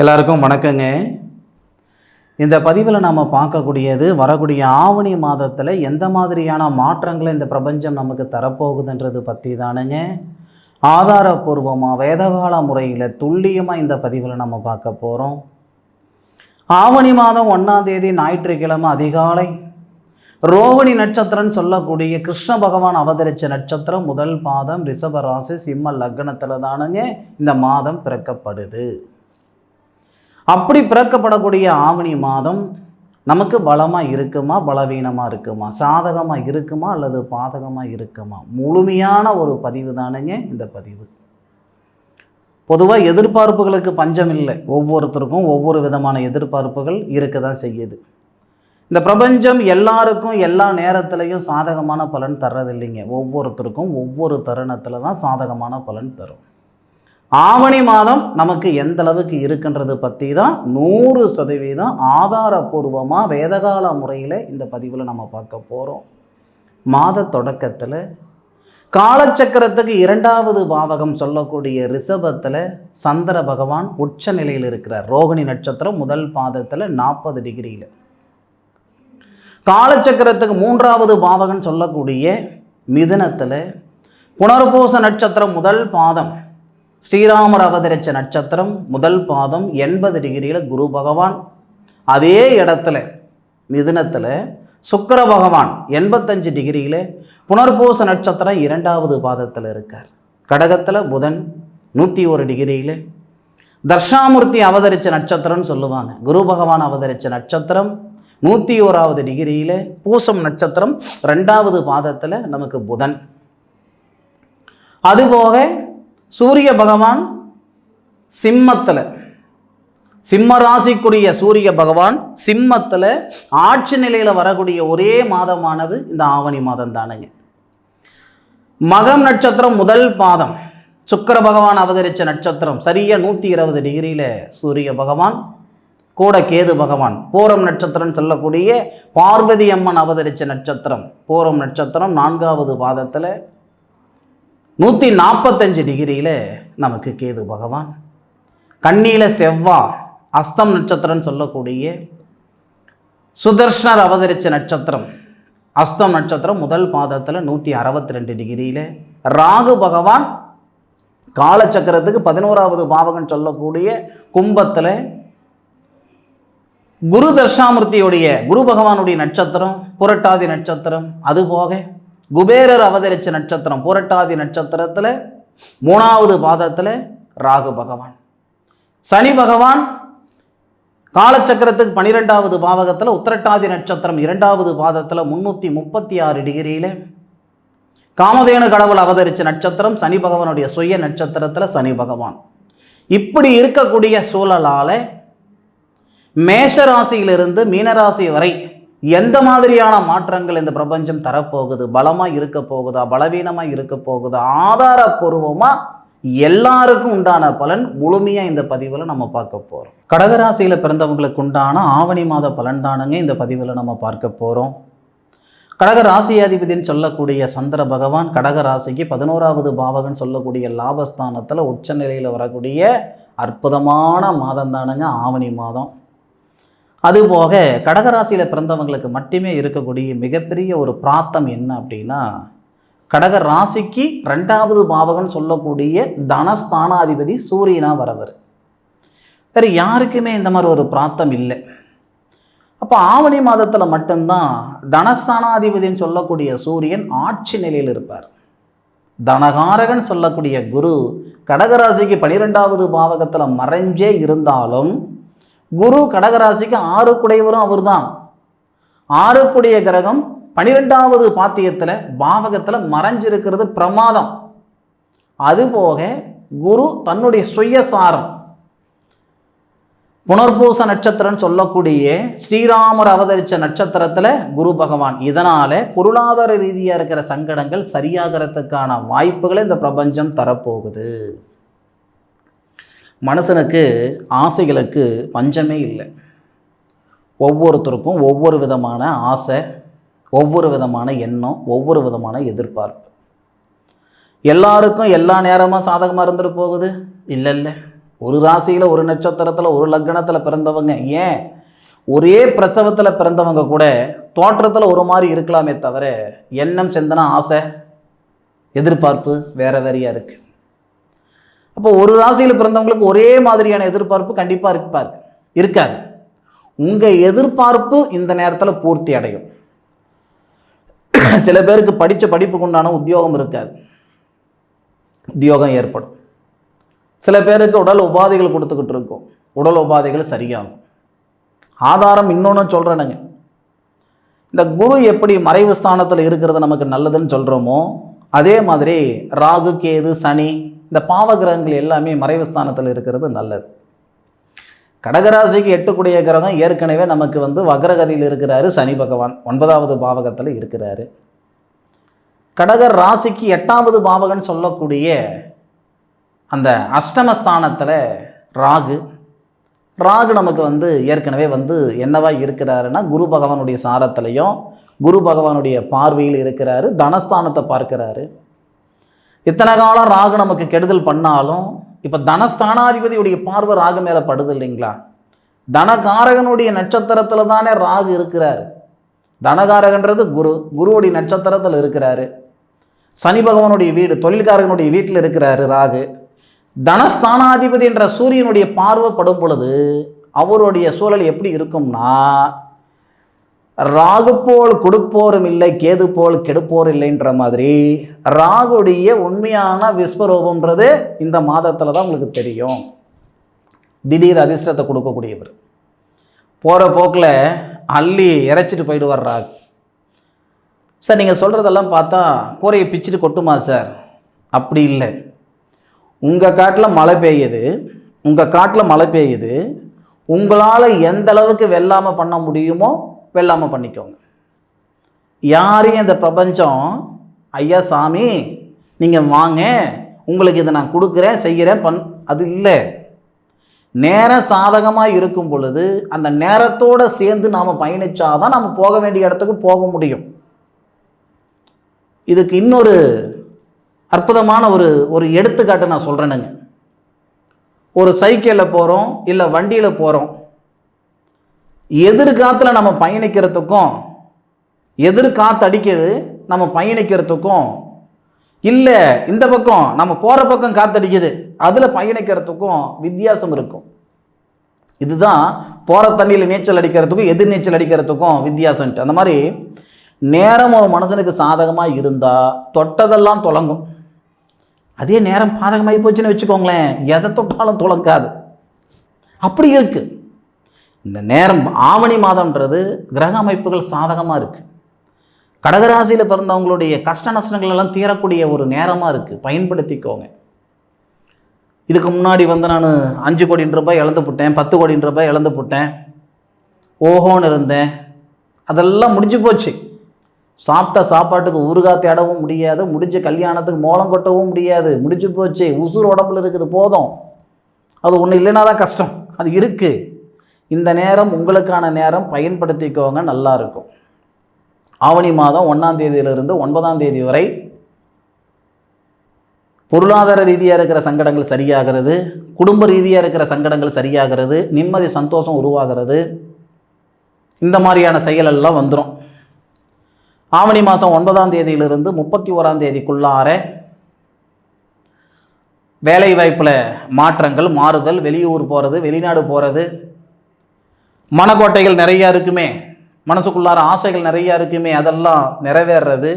எல்லாருக்கும் வணக்கங்க. இந்த பதிவில் நாம் பார்க்கக்கூடியது வரக்கூடிய ஆவணி மாதத்தில் எந்த மாதிரியான மாற்றங்களை இந்த பிரபஞ்சம் நமக்கு தரப்போகுதுன்றது பற்றி தானுங்க ஆதாரபூர்வமாக வேதகால முறையில் துல்லியமாக இந்த பதிவில் நம்ம பார்க்க போகிறோம் ஆவணி மாதம் ஒன்றாம் தேதி ஞாயிற்றுக்கிழமை அதிகாலை. ரோவணி நட்சத்திரம்னு சொல்லக்கூடிய கிருஷ்ண பகவான் அவதரித்த நட்சத்திரம் முதல் பாதம் ரிஷப ராசி சிம்ம லக்னத்தில் தானுங்க இந்த மாதம் பிறக்கப்படுது. அப்படி பிறக்கப்படக்கூடிய ஆவணி மாதம் நமக்கு பலமாக இருக்குமா? பலவீனமாக இருக்குமா? சாதகமாக இருக்குமா? அல்லது பாதகமாக இருக்குமா? முழுமையான ஒரு பதிவு தானுங்க இந்த பதிவு. பொதுவாக எதிர்பார்ப்புகளுக்கு பஞ்சம் இல்லை. ஒவ்வொருத்தருக்கும் ஒவ்வொரு விதமான எதிர்பார்ப்புகள் இருக்க தான் செய்யுது. இந்த பிரபஞ்சம் எல்லாருக்கும் எல்லா நேரத்துலையும் சாதகமான பலன் தர்றதில்லைங்க. ஒவ்வொருத்தருக்கும் ஒவ்வொரு தருணத்தில் தான் சாதகமான பலன் தரும். ஆவணி மாதம் நமக்கு எந்த அளவுக்கு இருக்குன்றது பற்றி தான் நூறு சதவீதம் ஆதாரபூர்வமாக வேதகால முறையில் இந்த பதிவில் நம்ம பார்க்க போகிறோம் மாத தொடக்கத்தில் காலச்சக்கரத்துக்கு இரண்டாவது பாவகம் சொல்லக்கூடிய ரிஷபத்தில் சந்திர பகவான் உச்ச நிலையில் இருக்கிறார். ரோகிணி நட்சத்திரம் முதல் பாதத்தில் நாற்பது டிகிரியில். காலச்சக்கரத்துக்கு மூன்றாவது பாவகம் சொல்லக்கூடிய மிதுனத்தில் புனர்பூச நட்சத்திரம் முதல் பாதம். ஸ்ரீராமர் அவதரிச்ச நட்சத்திரம் முதல் பாதம் எண்பது டிகிரியில் குரு பகவான். அதே இடத்துல மிதுனத்தில் சுக்கர பகவான் எண்பத்தஞ்சு டிகிரியில் புனர்பூச நட்சத்திரம் இரண்டாவது பாதத்தில் இருக்கார். கடகத்தில் புதன் நூற்றி ஒரு டிகிரியில். தர்ஷாமூர்த்தி அவதரித்த நட்சத்திரம்னு சொல்லுவாங்க. குரு பகவான் அவதரித்த நட்சத்திரம் நூற்றி ஓராவது டிகிரியில் பூசம் நட்சத்திரம் ரெண்டாவது பாதத்தில் நமக்கு புதன். அதுபோக சூரிய பகவான் சிம்மத்தில். சிம்ம ராசிக்குரிய சூரிய பகவான் சிம்மத்தில் ஆட்சி நிலையில் வரக்கூடிய ஒரே மாதமானது இந்த ஆவணி மாதம் தானுங்க. மகம் நட்சத்திரம் முதல் பாதம். சுக்கிர பகவான் அவதரித்த நட்சத்திரம். சரியாக நூற்றி இருபது டிகிரியில் சூரிய பகவான் கூட கேது பகவான். பூரம் நட்சத்திரம் சொல்லக்கூடிய பார்வதி அம்மன் அவதரித்த நட்சத்திரம். பூரம் நட்சத்திரம் நான்காவது பாதத்தில் நூற்றி நாற்பத்தஞ்சு டிகிரியில் நமக்கு கேது பகவான். கண்ணியில் செவ்வா அஸ்தம் நட்சத்திரம்னு சொல்லக்கூடிய சுதர்ஷனர் அவதரித்த நட்சத்திரம். அஸ்தம் நட்சத்திரம் முதல் பாதத்தில் நூற்றி அறுபத்தி ரெண்டு டிகிரியில். ராகு பகவான் காலச்சக்கரத்துக்கு பதினோராவது பாவகன் சொல்லக்கூடிய கும்பத்தில் குரு தர்ஷாமூர்த்தியுடைய குரு பகவானுடைய நட்சத்திரம் புரட்டாதி நட்சத்திரம். அதுபோக குபேரர் அவதரிச்ச நட்சத்திரம் புரட்டாதி நட்சத்திரத்தில் மூணாவது பாதத்தில் ராகு பகவான். சனி பகவான் காலச்சக்கரத்துக்கு பனிரெண்டாவது பாவகத்தில் உத்திரட்டாதி நட்சத்திரம் இரண்டாவது பாதத்தில் முன்னூற்றி முப்பத்தி ஆறு டிகிரியில். காமதேனு கடவுள் அவதரித்த நட்சத்திரம் சனி பகவானுடைய சுய நட்சத்திரத்தில் சனி பகவான். இப்படி இருக்கக்கூடிய சூழலால் மேஷராசியிலிருந்து மீனராசி வரை எந்த மாதிரியான மாற்றங்கள் இந்த பிரபஞ்சம் தரப்போகுது? பலமாக இருக்க போகுதா? பலவீனமாக இருக்க போகுதா? ஆதாரப்பூர்வமாக எல்லாருக்கும் உண்டான பலன் முழுமையாக இந்த பதிவில் நம்ம பார்க்க போகிறோம் கடகராசியில் பிறந்தவங்களுக்கு உண்டான ஆவணி மாத பலன் தானுங்க இந்த பதிவில் நம்ம பார்க்க போகிறோம் கடக ராசியாதிபதினு சொல்லக்கூடிய சந்திர பகவான் கடக ராசிக்கு பதினோராவது பாவகன் சொல்லக்கூடிய லாபஸ்தானத்தில் உச்சநிலையில் வரக்கூடிய அற்புதமான மாதம் தானுங்க ஆவணி மாதம். அதுபோக கடகராசியில் பிறந்தவங்களுக்கு மட்டுமே இருக்கக்கூடிய மிகப்பெரிய ஒரு பிராத்தம் என்ன அப்படின்னா கடக ராசிக்கு ரெண்டாவது பாவகம் சொல்லக்கூடிய தனஸ்தானாதிபதி சூரியனாக வரவர். வேறு யாருக்குமே இந்த மாதிரி ஒரு பிராத்தம் இல்லை. அப்போ ஆவணி மாதத்தில் மட்டும்தான் தனஸ்தானாதிபதினு சொல்லக்கூடிய சூரியன் ஆட்சி நிலையில் இருப்பார். தனகாரகன் சொல்லக்கூடிய குரு கடகராசிக்கு பனிரெண்டாவது பாவகத்தில் மறைஞ்சே இருந்தாலும் குரு கடகராசிக்கு ஆறு குடையவரும் அவர் தான் ஆறுக்குடைய கிரகம் பனிரெண்டாவது பாத்தியத்தில் பாவகத்தில் மறைஞ்சிருக்கிறது பிரமாதம். அதுபோக குரு தன்னுடைய சுயசாரம். புனர்பூச நட்சத்திரம்னு சொல்லக்கூடிய ஸ்ரீராமர் அவதரித்த நட்சத்திரத்தில் குரு பகவான். இதனால் பொருளாதார ரீதியாக இருக்கிற சங்கடங்கள் சரியாகிறதுக்கான வாய்ப்புகளை இந்த பிரபஞ்சம் தரப்போகுது. மனுஷனுக்கு ஆசைகளுக்கு பஞ்சமே இல்லை. ஒவ்வொருத்தருக்கும் ஒவ்வொரு விதமான ஆசை ஒவ்வொரு விதமான எண்ணம் ஒவ்வொரு விதமான எதிர்பார்ப்பு. எல்லாருக்கும் எல்லா நேரமும் சாதகமாக இருந்துட்டு போகுது? இல்லை இல்லை. ஒரு ராசியில் ஒரு நட்சத்திரத்தில் ஒரு லக்னத்தில் பிறந்தவங்க ஏன்? ஒரே பிரசவத்தில் பிறந்தவங்க கூட தோற்றத்தில் ஒரு மாதிரி இருக்கலாமே தவிர எண்ணம் சிந்தனை ஆசை எதிர்பார்ப்பு வேறு வேறையாக இருக்குது அப்போ ஒரு ராசியில் பிறந்தவங்களுக்கு ஒரே மாதிரியான எதிர்பார்ப்பு கண்டிப்பாக இருப்பார். இருக்காது. உங்கள் எதிர்பார்ப்பு இந்த நேரத்தில் பூர்த்தி அடையும். சில பேருக்கு படித்த படிப்புக்கு உண்டான உத்தியோகம் இருக்காது. உத்தியோகம் ஏற்படும். சில பேருக்கு உடல் உபாதைகள் கொடுத்துக்கிட்டு இருக்கும். உடல் உபாதைகள் சரியாகும். ஆதாரம் இன்னொன்று சொல்கிறேனுங்க இந்த குரு எப்படி மறைவு ஸ்தானத்தில் இருக்கிறது நமக்கு நல்லதுன்னு சொல்கிறோமோ அதே மாதிரி ராகு கேது சனி இந்த பாவகிரகங்கள் எல்லாமே மறைவு ஸ்தானத்தில் இருக்கிறது நல்லது. கடகராசிக்கு எட்டுக்குடிய கிரகம் ஏற்கனவே நமக்கு வந்து வக்ரகதியில் இருக்கிறாரு சனி பகவான். ஒன்பதாவது பாவகத்தில் இருக்கிறாரு. கடகர் ராசிக்கு எட்டாவது பாவகன் சொல்லக்கூடிய அந்த அஷ்டமஸ்தானத்தில் ராகு. ராகு நமக்கு வந்து ஏற்கனவே வந்து என்னவா இருக்கிறாருன்னா குரு பகவானுடைய சாரத்திலையும் குரு பகவானுடைய பார்வையில் இருக்கிறாரு தனஸ்தானத்தை பார்க்கிறாரு. இத்தனை காலம் ராகு நமக்கு கெடுதல் பண்ணாலும் இப்போ தனஸ்தானாதிபதியுடைய பார்வை ராகு மேலே படுது இல்லைங்களா? தனகாரகனுடைய நட்சத்திரத்தில் தானே ராகு இருக்கிறார். தனகாரகன்றது குரு குருவுடைய நட்சத்திரத்தில் இருக்கிறாரு. சனி பகவானுடைய வீடு தொழில்காரகனுடைய வீட்டில் இருக்கிறாரு ராகு. தனஸ்தானாதிபதி என்ற சூரியனுடைய பார்வை படும் பொழுது அவருடைய சூழல் எப்படி இருக்கும்னா ராகு போல் கொடுப்போரும் இல்லை கேது போல் கெடுப்போர் இல்லைன்ற மாதிரி ராகுடைய உண்மையான விஸ்வரூபம்ன்றது இந்த மாதத்தில் தான் உங்களுக்கு தெரியும். திடீர் அதிர்ஷ்டத்தை கொடுக்கக்கூடியவர். போகிற போக்கில் அள்ளி இறைச்சிட்டு போயிடுவார் ராகு. சார் நீங்கள் சொல்கிறதெல்லாம் பார்த்தா கூரையை பிச்சுட்டு கொட்டுமா சார்? அப்படி இல்லை. உங்கள் காட்டில் மழை பெய்யுது உங்கள் காட்டில் மழை பெய்யுது உங்களால் எந்த அளவுக்கு வெல்லாமல் பண்ண முடியுமோ வெல்லாமல் பண்ணிக்கோங்க. யாரையும் இந்த பிரபஞ்சம் ஐயா சாமி நீங்கள் வாங்க உங்களுக்கு இதை நான் கொடுக்குறேன் செய்கிறேன் பண் அது இல்லை. நேரம் சாதகமாக இருக்கும் பொழுது அந்த நேரத்தோடு சேர்ந்து நாம் பயணித்தாதான் நம்ம போக வேண்டிய இடத்துக்கு போக முடியும். இதுக்கு இன்னொரு அற்புதமான ஒரு ஒரு எடுத்துக்காட்டு நான் சொல்கிறேனுங்க ஒரு சைக்கிளில் போகிறோம் இல்லை வண்டியில் போகிறோம் எதிர்காலத்தில் நம்ம பயணிக்கிறதுக்கும் எதிர்காத்தடிக்கிறது நம்ம பயணிக்கிறதுக்கும் இல்லை இந்த பக்கம் நம்ம போகிற பக்கம் காத்தடிக்குது அதில் பயணிக்கிறதுக்கும் வித்தியாசம் இருக்கும். இதுதான் போகிற தண்ணியில் நீச்சல் அடிக்கிறதுக்கும் எதிர் நீச்சல் அடிக்கிறதுக்கும் வித்தியாசம்ட்டு அந்த மாதிரி நேரம் ஒரு மனுஷனுக்கு சாதகமாக இருந்தால் தொட்டதெல்லாம் தொடங்கும் அதே நேரம் பாதகமாகி போச்சுன்னு வச்சுக்கோங்களேன் எதை தொட்டாலும் தொடங்காது அப்படி இருக்குது இந்த நேரம் ஆவணி மாதம்ன்றது கிரக அமைப்புகள் சாதகமாக இருக்குது கடகராசியில் பிறந்தவங்களுடைய கஷ்ட நஷ்டங்கள் எல்லாம் தீரக்கூடிய ஒரு நேரமாக இருக்குது பயன்படுத்திக்கோங்க. இதுக்கு முன்னாடி வந்து நான் அஞ்சு கோடி ரூபாய் இழந்து போட்டேன் பத்து கோடி ரூபாய் இழந்து போட்டேன் ஓஹோன்னு இருந்தேன். அதெல்லாம் முடிஞ்சு போச்சு. சாப்பிட்ட சாப்பாட்டுக்கு ஊறுகாய் தேடவும் முடியாது முடிஞ்ச கல்யாணத்துக்கு மோளம் கொட்டவும் முடியாது முடிஞ்சு போச்சு. உசுர் உடம்புல இருக்குது போதும். அது ஒன்று இல்லைன்னா தான் கஷ்டம். அது இருக்குது இந்த நேரம் உங்களுக்கான நேரம் பயன்படுத்திக்கோங்க நல்லா இருக்கும் ஆவணி மாதம் ஒன்றாம் தேதியிலிருந்து ஒன்பதாம் தேதி வரை பொருளாதார ரீதியாக இருக்கிற சங்கடங்கள் சரியாகிறது குடும்ப ரீதியாக இருக்கிற சங்கடங்கள் சரியாகிறது நிம்மதி சந்தோஷம் உருவாகிறது. இந்த மாதிரியான செயலெல்லாம் வந்துடும் ஆவணி மாதம் ஒன்பதாம் தேதியிலிருந்து முப்பத்தி ஓராம் தேதிக்குள்ளார வேலைவாய்ப்பில் மாற்றங்கள் மாறுதல் வெளியூர் போகிறது வெளிநாடு போகிறது மனக்கோட்டைகள் நிறையா இருக்குமே. மனசுக்குள்ளார ஆசைகள் நிறையா இருக்குமே. அதெல்லாம் நிறைவேறது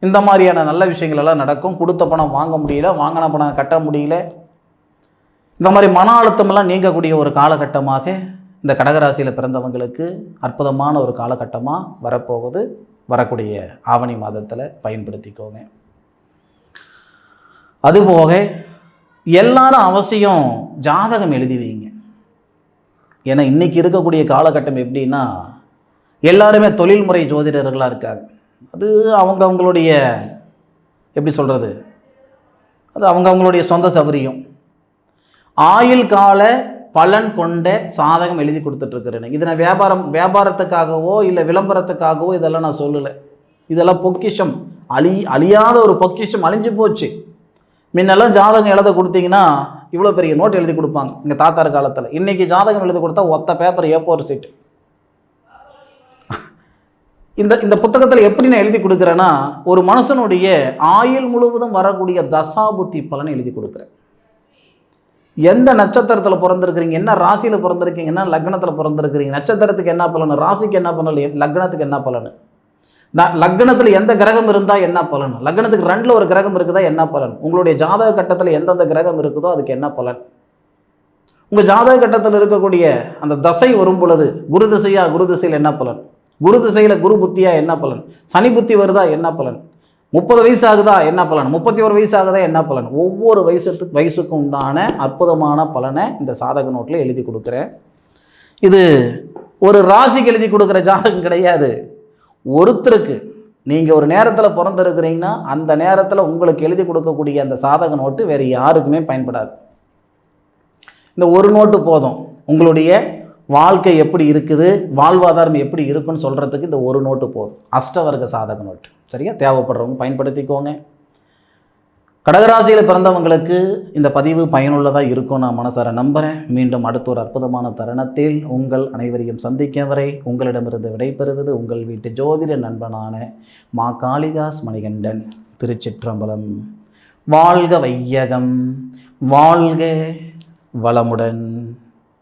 இந்த மாதிரியான நல்ல விஷயங்கள் எல்லாம் நடக்கும். கொடுத்த பணம் வாங்க முடியல. வாங்கின பணம் கட்ட முடியல. இந்த மாதிரி மன அழுத்தமெல்லாம் நீங்கக்கூடிய ஒரு காலகட்டமாக இந்த கடகராசியில் பிறந்தவங்களுக்கு அற்புதமான ஒரு காலகட்டமாக வரப்போகுது. வரக்கூடிய ஆவணி மாதத்தில் பயன்படுத்திக்கோங்க. அதுபோக எல்லாரும் அவசியம் ஜாதகம் எழுதி வைங்க. ஏன்னா இன்றைக்கி இருக்கக்கூடிய காலகட்டம் எப்படின்னா எல்லாருமே தொழில்முறை ஜோதிடர்களாக இருக்காங்க. அது அவங்க அவங்களுடைய எப்படி சொல்கிறது அது அவங்க அவங்களுடைய சொந்த சௌகரியம் ஆயுள் கால பலன் கொண்ட சாதகம் எழுதி கொடுத்துட்ருக்குறேன். இதை நான் வியாபாரம் வியாபாரத்துக்காகவோ இல்லை விளம்பரத்துக்காகவோ இதெல்லாம் நான் சொல்லலை. இதெல்லாம் பொக்கிஷம். அழி அழியாத ஒரு பொக்கிஷம் அழிஞ்சு போச்சு. முன்னெல்லாம் ஜாதகம் எழுத கொடுத்தீங்கன்னா இவ்வளோ பெரிய நோட் எழுதி கொடுப்பாங்க. எங்கள் தாத்தார் காலத்தில். இன்றைக்கி ஜாதகம் எழுதி கொடுத்தா ஒத்த பேப்பர் ஏ ஃபோர் சீட்டு இந்த இந்த புத்தகத்தில் எப்படி நான் எழுதி கொடுக்குறேன்னா ஒரு மனுஷனுடைய ஆயுள் முழுவதும் வரக்கூடிய தசாபுத்தி பலனை எழுதி கொடுக்குறேன். எந்த நட்சத்திரத்தில் பிறந்திருக்கிறீங்க என்ன ராசியில் பிறந்திருக்கீங்க என்ன லக்னத்தில் பிறந்திருக்கிறீங்க. நட்சத்திரத்துக்கு என்ன பலன் ராசிக்கு என்ன பலன் லக்னத்துக்கு என்ன பலன்? நான் லக்னத்தில் எந்த கிரகம் இருந்தால் என்ன பலன்? லக்னத்துக்கு ரெண்டில் ஒரு கிரகம் இருக்குதா என்ன பலன்? உங்களுடைய ஜாதக கட்டத்தில் எந்தெந்த கிரகம் இருக்குதோ அதுக்கு என்ன பலன்? உங்கள் ஜாதக கட்டத்தில் இருக்கக்கூடிய அந்த தசை வரும் பொழுது குரு திசையா குரு திசையில் என்ன பலன்? குரு திசையில் குரு புத்தியா என்ன பலன்? சனி புத்தி வருதா என்ன பலன்? முப்பது வயசு ஆகுதா என்ன பலன்? முப்பத்தி ஒரு வயசு ஆகுதா என்ன பலன்? ஒவ்வொரு வயசுக்கு வயசுக்கு உண்டான அற்புதமான பலனை இந்த சாதக நோட்டில் எழுதி கொடுக்குறேன். இது ஒரு ராசிக்கு எழுதி கொடுக்குற ஜாதகம் கிடையாது. ஒருத்தருக்கு நீங்கள் ஒரு நேரத்தில் பிறந்திருக்கிறீங்கன்னா அந்த நேரத்தில் உங்களுக்கு எழுதி கொடுக்கக்கூடிய அந்த சாதக நோட்டு வேறு யாருக்குமே பயன்படாது. இந்த ஒரு நோட்டு போதும். உங்களுடைய வாழ்க்கை எப்படி இருக்குது வாழ்வாதாரம் எப்படி இருக்குன்னு சொல்கிறதுக்கு இந்த ஒரு நோட்டு போதும். அஷ்டவர்க்க சாதக நோட்டு. சரியா? தேவைப்படுறவங்க பயன்படுத்திக்கோங்க. கடகராசியில் பிறந்தவங்களுக்கு இந்த பதிவு பயனுள்ளதாக இருக்கும் நான் மனசார நம்புகிறேன் மீண்டும் அடுத்த ஒரு அற்புதமான தருணத்தில் உங்கள் அனைவரையும் சந்திக்கும் வரை உங்களிடமிருந்து விடைபெறுவது உங்கள் வீட்டு ஜோதிட நண்பனான மா காளிதாஸ் மணிகண்டன். திருச்சிற்றம்பலம். வாழ்க வையகம். வாழ்க வளமுடன்.